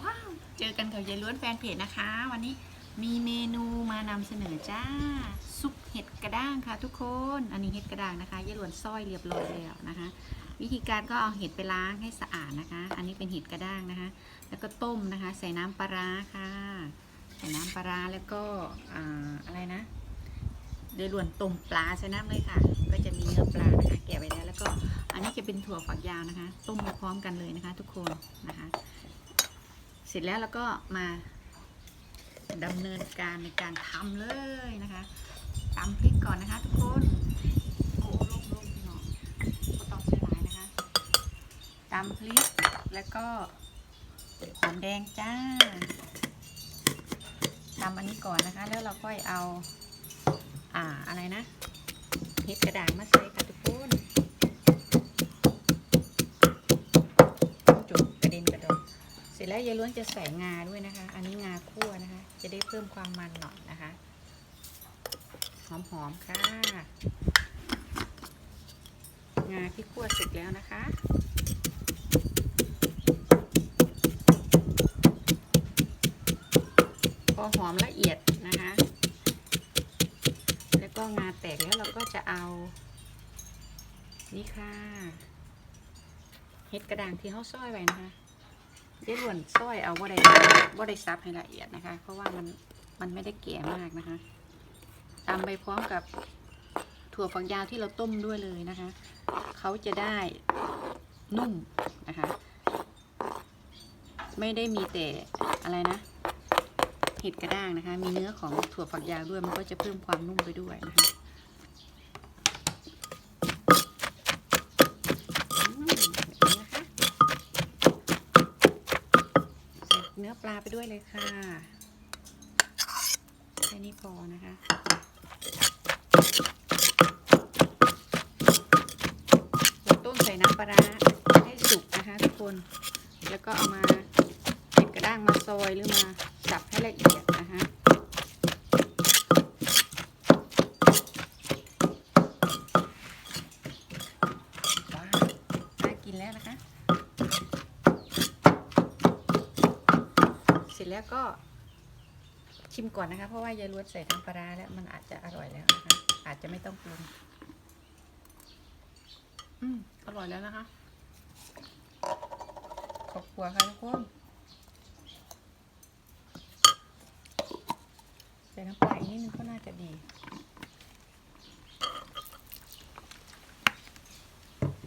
ว้าว เจอกันกับยายล้วนแฟนเพจนะคะ วันนี้มีเมนูมานำเสนอจ้า ซุปเห็ดกระด้างค่ะทุกคน อันนี้เห็ดกระด้างนะคะยายล้วนซ้อยเรียบร้อยแล้วนะคะ วิธีการก็เอาเห็ดไปล้างให้สะอาดนะคะ อันนี้เป็นเห็ดกระด้างนะคะ แล้วก็ต้มนะคะ ใส่น้ำปลาร้าค่ะ ใส่น้ำปลาร้าแล้วก็ออะไรนะเดือด่วนต้มปลาใส่น้ำเลยค่ะ ก็จะมีเนื้อปลานะคะแกะไว้แล้วแล้วก็อันนี้จะเป็นถั่วฝักยาวนะคะ ต้มมาพร้อมกันเลยนะคะ ทุกคนนะคะ เสร็จแล้วเราก็มาดำเนินการในการทำเลยนะคะตำพริกก่อนนะคะ ทุกคนโอ้ลงลงพี่น้องก็ต้องใส่หลายนะคะตำพริกแล้วก็หอมแดงจ้าทำอันนี้ก่อนนะคะ แล้วเราก็เอา อ่าอะไรนะเห็ดกระด่างมาใส่ แล้วยายล้วนจะใส่งาด้วยนะคะ อันนี้งาคั่วนะคะ จะได้เพิ่มความมันหน่อยนะคะ หอมๆค่ะ งาที่คั่วเสร็จแล้วนะคะพอหอมละเอียดนะคะ แล้วก็งาแตกแล้วเราก็จะเอา นี่ค่ะ เห็ดกระด่างที่เขาซ้อยไว้นะคะ เดี๋ยวด่วนซ้อยเอาว่าได้ว่าได้ซับให้ละเอียดนะคะ เพราะว่ามันมันไม่ได้แก่มากนะคะตามไปพร้อมกับถั่วฝักยาวที่เราต้มด้วยเลยนะคะเขาจะได้นุ่มนะคะ ไม่ได้มีแต่อะไรนะเห็ดกระด้างนะคะ มีเนื้อของถั่วฝักยาวด้วยมันก็จะเพิ่มความนุ่มไปด้วยนะคะ เนื้อปลาไปด้วยเลยค่ะแค่นี้พอนะคะเราต้มใส่น้ำปลาให้สุกนะคะทุกคน แล้วก็เอามาเป็นกระด้างมาซอยหรือมาสับให้ละเอียดนะคะ ว้าวน่ากินแล้วนะคะ เสร็ จแล้วก็ชิมก่อนนะคะ เพราะว่ายายล้วนใส่น้ำปลาร้าแล้วมันอาจจะอร่อยแล้วนะคะ อาจจะไม่ต้องปรุงอืมอร่อยแล้วนะคะ ขอบคุณค่ะทุกคนใส่น้ำปลาอีกนิดนึงก็น่าจะดี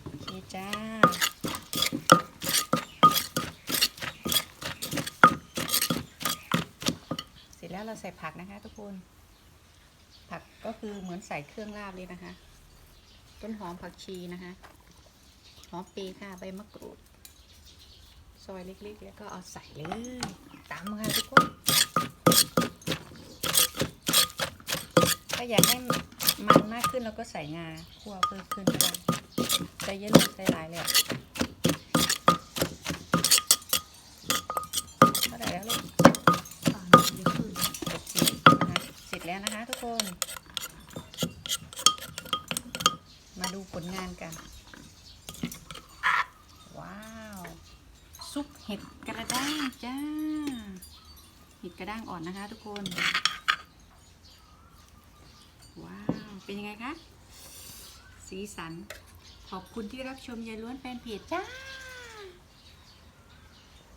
โอเคจ้า เสร็จ แล้วเราใส่ผักนะคะ ทุกคน ผักก็คือเหมือนใส่เครื่องลาบเลยนะคะ ต้นหอมผักชีนะคะหอมปีค่ะใบมะกรูด ซอยเล็กๆ แล้วก็เอาใส่เลยตามค่ะทุกคนถ้าอยากให้มันมากขึ้นเราก็ใส่งาคั่วเพิ่มขึ้นก็ได้ใส่เยอะหรือใส่หลายเลย คน มาดูผลงานกัน ว้าว ซุปเห็ดกระด้างจ้า เห็ดกระด้างอ่อนนะคะทุกคน ว้าว เป็นยังไงคะ สีสัน ขอบคุณที่รับชมยายล้วนแฟนเพจจ้า